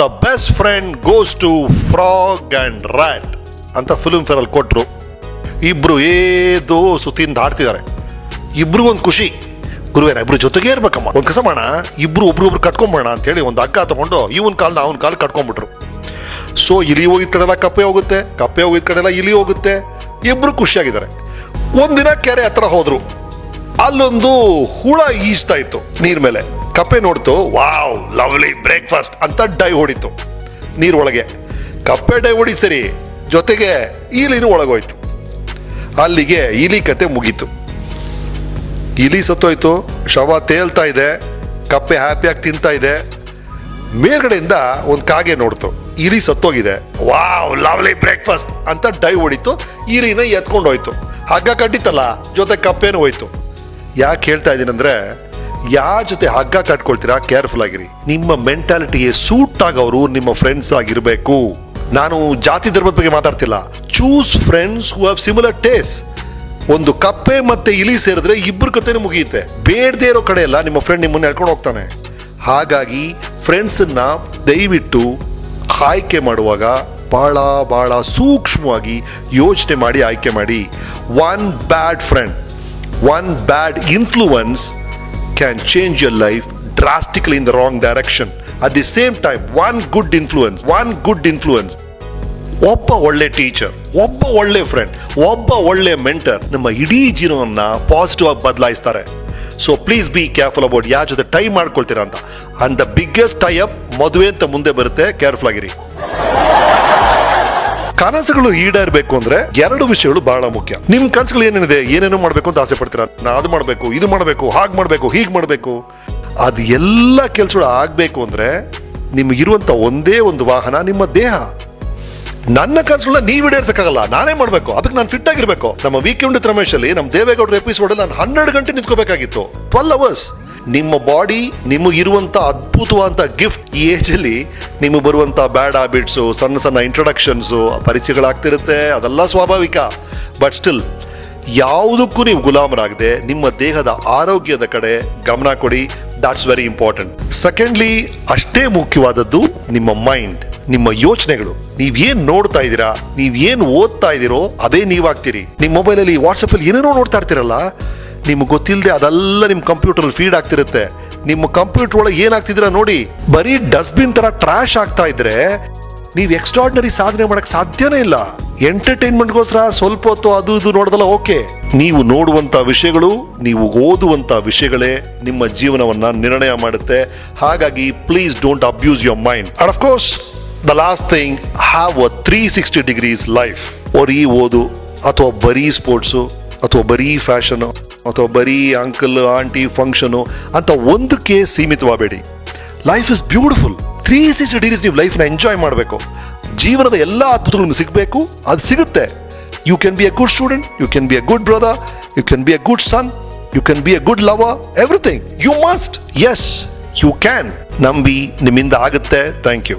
The best friend goes to frog and rat ಅಂತ Filmfare ಅಲ್ಲಿ ಕೊಟ್ಟರು ಇಬ್ರು ಏದೋ ಸುತ್ತಿಂದ ಆಡ್ತಿದ್ದಾರೆ. ಇಬ್ರು ಒಂದು ಖುಷಿ. ಗುರುವೇನ ಇಬ್ರು ಜೊತೆಗೆ ಇರ್ಬೇಕಮ್ಮ. ಒಂದು ಕಸ ಮಾಡೋಣ. ಇಬ್ರು ಒಬ್ರು ಒಬ್ರು ಕಟ್ಕೊಂಬೋಣ ಅಂತ ಹೇಳಿ ಒಂದು ಅಗ್ಗ ತಗೊಂಡು ಇವನ್ ಕಾಲ್ನ ಅವನ ಕಾಲು ಕಟ್ಕೊಂಡ್ಬಿಟ್ರು. ಸೊ ಇಲಿ ಹೋಗಿದ ಕಡೆ ಎಲ್ಲ ಕಪ್ಪೆ ಹೋಗುತ್ತೆ. ಕಪ್ಪೆ ಹೋಗಿದ ಕಡೆ ಎಲ್ಲ ಇಲಿ ಹೋಗುತ್ತೆ. ಇಬ್ರು ಖುಷಿಯಾಗಿದ್ದಾರೆ. ಒಂದಿನ ಕೆರೆ ಹತ್ರ ಹೋದರು. ಅಲ್ಲೊಂದು ಹುಳ ಈಜ್ತಾ ಇತ್ತು ನೀರ್ ಮೇಲೆ. ಕಪ್ಪೆ ನೋಡ್ತು, ವಾವ್, ಲವ್ಲಿ ಬ್ರೇಕ್ಫಾಸ್ಟ್ ಅಂತ ಡೈ ಹೊಡಿತು. ನೀರೊಳಗೆ, ಕಪ್ಪೆ ಡೈ ಹೊಡಿ ಸರಿ, ಜೊತೆಗೆ ಈಲಿನೂ ಒಳಗೋಯ್ತು. ಅಲ್ಲಿಗೆ ಇಲಿ ಕತೆ ಮುಗೀತು. ಇಲಿ ಸತ್ತೋಯ್ತು, ಶವ ತೇಲ್ತಾ ಇದೆ, ಕಪ್ಪೆ ಹ್ಯಾಪಿಯಾಗಿ ತಿಂತಾ ಇದೆ. ಮೇಲ್ಗಡೆಯಿಂದ ಒಂದು ಕಾಗೆ ನೋಡ್ತು ಇಲಿ ಸತ್ತೋಗಿದೆ, ವಾವ್, ಲವ್ಲಿ ಬ್ರೇಕ್ಫಾಸ್ಟ್ ಅಂತ ಡೈ ಹೊಡಿತು ಇಲಿನ ಎತ್ಕೊಂಡು ಹೋಯ್ತು. ಹಗ್ಗ ಕಟ್ಟಿತ್ತಲ್ಲ, ಜೊತೆ ಕಪ್ಪೇನು ಹೋಯ್ತು. ಯಾಕೆ ಹೇಳ್ತಾ ಇದ್ದೀನಂದ್ರೆ ಯಾರ ಜೊತೆ ಹಗ್ಗ ಕಟ್ಕೊಳ್ತೀರಾ ಕೇರ್ಫುಲ್ ಆಗಿರಿ. ನಿಮ್ಮ ಮೆಂಟಾಲಿಟಿಗೆ ಸೂಟ್ ಆಗೋರು ನಿಮ್ಮ ಫ್ರೆಂಡ್ಸ್ ಆಗಿರಬೇಕು. ನಾನು ಜಾತಿ ಧರ್ಮದ ಬಗ್ಗೆ ಮಾತಾಡ್ತಿಲ್ಲ. Choose friends who have similar taste ಒಂದು ಕಪ್ಪೆ ಮತ್ತೆ ಇಲಿ ಸೇರಿದ್ರೆ ಇಬ್ಬರ ಕತೆ ಮುಗಿಯುತ್ತೆ. ಬೇಡದೇ ಇರೋ ಕಡೆ ಎಲ್ಲ ನಿಮ್ಮ ಫ್ರೆಂಡ್ ನಿಮ್ಮನ್ನ ಹೇಳ್ಕೊಂಡು ಹೋಗ್ತಾನೆ. ಹಾಗಾಗಿ ಫ್ರೆಂಡ್ಸನ್ನ ದಯವಿಟ್ಟು ಆಯ್ಕೆ ಮಾಡುವಾಗ ಬಹಳ ಬಹಳ ಸೂಕ್ಷ್ಮವಾಗಿ ಯೋಚನೆ ಮಾಡಿ ಆಯ್ಕೆ ಮಾಡಿ. One bad friend one bad influence can change your life drastically in the wrong direction at the same time, one good influence, one good influence. ಒಬ್ಬ ಒಳ್ಳೆ ಟೀಚರ್ ಒಬ್ಬ ಒಳ್ಳೆ ಫ್ರೆಂಡ್ ಒಬ್ಬ ಒಳ್ಳೆ ಮೆಂಟರ್ ನಮ್ಮ ಇಡೀ ಜೀವನವನ್ನ ಪಾಸಿಟಿವ್ ಆಗಿ ಬದಲಾಯಿಸ್ತಾರೆ. So please be careful about ಯಾರ ಜೊತೆ ಟೈ ಮಾಡ್ಕೊಳ್ತೀರಾ ಅಂತ. And the biggest tie up ಮದುವೆ ಅಂತ ಮುಂದೆ ಬರುತ್ತೆ. ಕೇರ್ಫುಲ್ ಆಗಿರಿ. ಕನಸುಗಳು ಈಡೇರ್ಬೇಕು ಅಂದ್ರೆ ಎರಡು ವಿಷಯಗಳು ಬಹಳ ಮುಖ್ಯ. ನಿಮ್ ಕನಸುಗಳು ಏನೇನಿದೆ, ಏನೇನೋ ಮಾಡ್ಬೇಕು ಅಂತ ಆಸೆ ಪಡ್ತೀರಾ? ನಾ ಅದು ಮಾಡಬೇಕು, ಇದು ಮಾಡಬೇಕು, ಹಾಗೆ ಮಾಡಬೇಕು, ಹೀಗೆ ಮಾಡಬೇಕು. ಅದು ಎಲ್ಲ ಕೆಲಸಗಳು ಆಗ್ಬೇಕು ಅಂದ್ರೆ ನಿಮ್ಗಿರುವಂತ ಒಂದೇ ಒಂದು ವಾಹನ, ನಿಮ್ಮ ದೇಹ. ನನ್ನ ಕನಸುಗಳನ್ನ ನೀವು ಈಡೇರ್ಸಕ್ಕಾಗಲ್ಲ, ನಾನೇ ಮಾಡಬೇಕು. ಅದಕ್ಕೆ ನಾನು ಫಿಟ್ ಆಗಿರ್ಬೇಕು. ನಮ್ಮ ವೀಕೆಂಡ್ ರಮೇಶ್ ಅಲ್ಲಿ ನಮ್ಮ ದೇವೇಗೌಡರ ಎಪಿಸೋಡ್ ಅಲ್ಲಿ ನಾನು ಹನ್ನೆರಡು ಗಂಟೆ ನಿಂತ್ಕೋಬೇಕಾಗಿತ್ತು. ಟ್ವೆಲ್ ಅವರ್ಸ್ ನಿಮ್ಮ ಬಾಡಿ ನಿಮಗಿರುವಂಥ ಅದ್ಭುತವಾದಂಥ ಗಿಫ್ಟ್ ಈ ಏಜಲ್ಲಿ ನಿಮಗೆ ಬರುವಂಥ ಬ್ಯಾಡ್ ಹ್ಯಾಬಿಟ್ಸು ಸಣ್ಣ ಸಣ್ಣ ಇಂಟ್ರೊಡಕ್ಷನ್ಸು ಪರಿಚಯಗಳಾಗ್ತಿರುತ್ತೆ. ಅದೆಲ್ಲ ಸ್ವಾಭಾವಿಕ. ಬಟ್ ಸ್ಟಿಲ್ ಯಾವುದಕ್ಕೂ ನೀವು ಗುಲಾಮರಾಗದೆ, ನಿಮ್ಮ ದೇಹದ ಆರೋಗ್ಯದ ಕಡೆ ಗಮನ ಕೊಡಿ. ದಾಟ್ಸ್ ವೆರಿ ಇಂಪಾರ್ಟೆಂಟ್ ಸೆಕೆಂಡ್ಲಿ ಅಷ್ಟೇ ಮುಖ್ಯವಾದದ್ದು ನಿಮ್ಮ ಮೈಂಡ್ ನಿಮ್ಮ ಯೋಚನೆಗಳು. ನೀವೇನು ನೋಡ್ತಾ ಇದ್ದೀರಾ, ನೀವೇನು ಓದ್ತಾ ಇದ್ದೀರೋ, ಅದೇ ನೀವಾಗ್ತೀರಿ. ನಿಮ್ಮ ಮೊಬೈಲಲ್ಲಿ ವಾಟ್ಸಪ್ಪಲ್ಲಿ ಏನೇನೋ ನೋಡ್ತಾ ಇರ್ತೀರಲ್ಲ ನಿಮ್ಗೆ ಗೊತ್ತಿಲ್ಲದೆ ಅದೆಲ್ಲ ನಿಮ್ಮ ಕಂಪ್ಯೂಟರ್ ಫೀಡ್ ಆಗ್ತಿರುತ್ತೆ. ನಿಮ್ಮ ಕಂಪ್ಯೂಟರ್ ಒಳಗೆ ಏನಾಗ್ತಿದ್ದೀರಾ ನೋಡಿ, ಬರೀ ಡಸ್ಟ್ಬಿನ್ ತರ ಟ್ರಾಶ್ ಆಗ್ತಾ ಇದ್ರೆ ನೀವು ಎಕ್ಸ್ಟ್ರಾರ್ಡಿನರಿ ಸಾಧನೆ ಮಾಡಕ್ ಸಾಧ್ಯನೇ ಇಲ್ಲ. ಎಂಟರ್ಟೈನ್ಮೆಂಟ್ಗೋಸ್ಕರ ಸ್ವಲ್ಪ ಹೊತ್ತು ಅದು ಇದು ನೋಡ್ದಲ್ಲ ಓಕೆ ನೀವು ನೋಡುವಂತ ವಿಷಯಗಳು, ನೀವು ಓದುವಂತ ವಿಷಯಗಳೇ ನಿಮ್ಮ ಜೀವನವನ್ನ ನಿರ್ಣಯ ಮಾಡುತ್ತೆ. ಹಾಗಾಗಿ please don't abuse your mind and course the last thing have a three sixty degrees life ಬರೀ ಓದು ಅಥವಾ ಬರೀ ಸ್ಪೋರ್ಟ್ಸು ಅಥವಾ ಬರೀ ಫ್ಯಾಷನು, ಅಥವಾ ಬರೀ ಅಂಕಲ್, ಆಂಟಿ ಫಂಕ್ಷನು, ಅಂತ ಒಂದಕ್ಕೆ ಸೀಮಿತವಾಗಬೇಡಿ life is beautiful three sixty degrees ನೀವು ಲೈಫ್ನ ಎಂಜಾಯ್ ಮಾಡಬೇಕು. ಜೀವನದ ಎಲ್ಲ ಅದ್ಭುತಗಳು ನಿಮ್ಗೆ ಸಿಗಬೇಕು, ಅದು ಸಿಗುತ್ತೆ. You can be a good student you can be a good brother you can be a good son you can be a good lover everything you must yes you can ನಂಬಿ ನಿಮ್ಮಿಂದ ಆಗುತ್ತೆ. Thank you